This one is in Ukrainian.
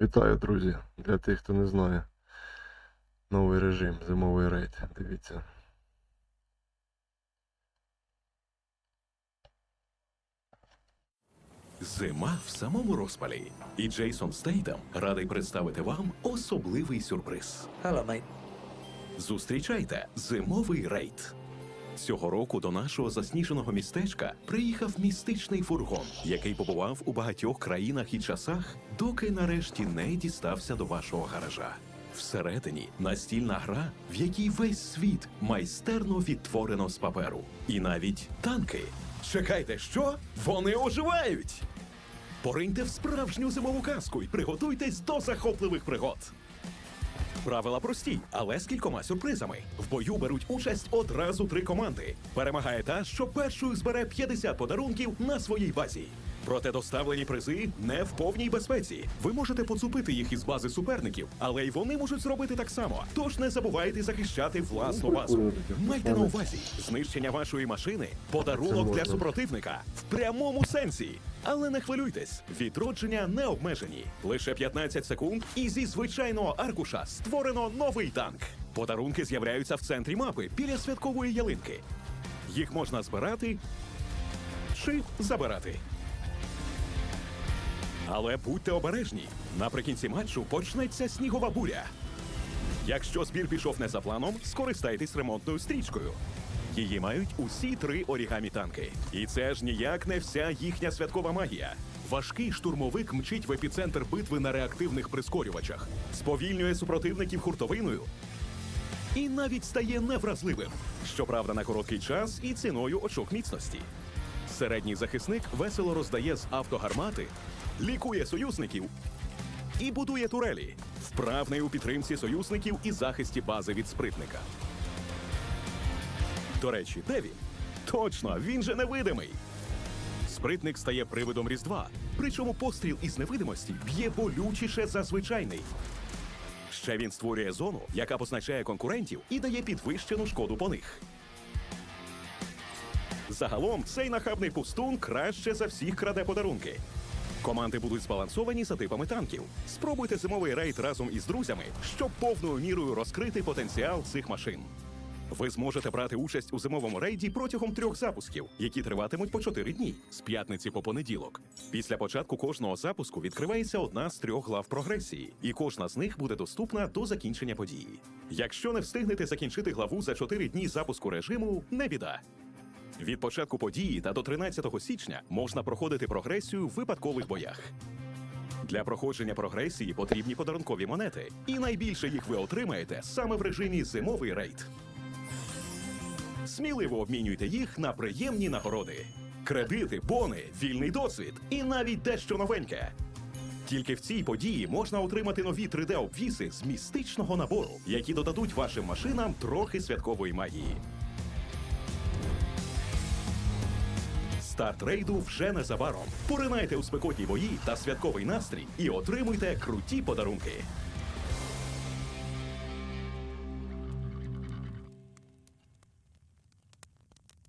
Вітаю, друзі! Для тих, хто не знає. Новий режим, зимовий рейд. Дивіться. Зима в самому розпалі. І Джейсон Стейтем радий представити вам особливий сюрприз. Hello, mate. Зустрічайте зимовий рейд. Цього року до нашого засніженого містечка приїхав містичний фургон, який побував у багатьох країнах і часах, доки нарешті не дістався до вашого гаража. Всередині настільна гра, в якій весь світ майстерно відтворено з паперу. І навіть танки. Чекайте, що? Вони оживають! Пориньте в справжню зимову казку і приготуйтесь до захопливих пригод. Правила прості, але з кількома сюрпризами. В бою беруть участь одразу три команди. Перемагає та, що першою збере 50 подарунків на своїй базі. Проте доставлені призи не в повній безпеці. Ви можете поцупити їх із бази суперників, але й вони можуть зробити так само. Тож не забувайте захищати власну базу. Майте на увазі, знищення вашої машини подарунок для супротивника в прямому сенсі. Але не хвилюйтесь, відродження не обмежені. Лише 15 секунд, і зі звичайного аркуша створено новий танк. Подарунки з'являються в центрі мапи біля святкової ялинки. Їх можна збирати чи забирати. Але будьте обережні. Наприкінці матчу почнеться снігова буря. Якщо збір пішов не за планом, скористайтесь ремонтною стрічкою. Її мають усі три орігамі танки. І це ж ніяк не вся їхня святкова магія. Важкий штурмовик мчить в епіцентр битви на реактивних прискорювачах, сповільнює супротивників хуртовиною і навіть стає невразливим. Щоправда, на короткий час і ціною очок міцності. Середній захисник весело роздає з автогармати, лікує союзників і будує турелі, вправний у підтримці союзників і захисті бази від спритника. До речі, де він? Точно, він же невидимий. Спритник стає привидом Різдва, причому постріл із невидимості б'є болючіше за звичайний. Ще він створює зону, яка позначає конкурентів і дає підвищену шкоду по них. Загалом цей нахабний пустун краще за всіх краде подарунки. Команди будуть збалансовані за типами танків. Спробуйте зимовий рейд разом із друзями, щоб повною мірою розкрити потенціал цих машин. Ви зможете брати участь у зимовому рейді протягом трьох запусків, які триватимуть по чотири дні з п'ятниці по понеділок. Після початку кожного запуску відкривається одна з трьох глав прогресії, і кожна з них буде доступна до закінчення події. Якщо не встигнете закінчити главу за чотири дні запуску режиму, не біда. Від початку події та до 13 січня можна проходити прогресію в випадкових боях. Для проходження прогресії потрібні подарункові монети, і найбільше їх ви отримаєте саме в режимі зимовий рейд. Сміливо обмінюйте їх на приємні нагороди: кредити, бони, вільний досвід і навіть дещо новеньке. Тільки в цій події можна отримати нові 3D-обвіси з містичного набору, які додадуть вашим машинам трохи святкової магії. Старт рейду вже незабаром. Поринайте у спекотні бої та святковий настрій і отримуйте круті подарунки.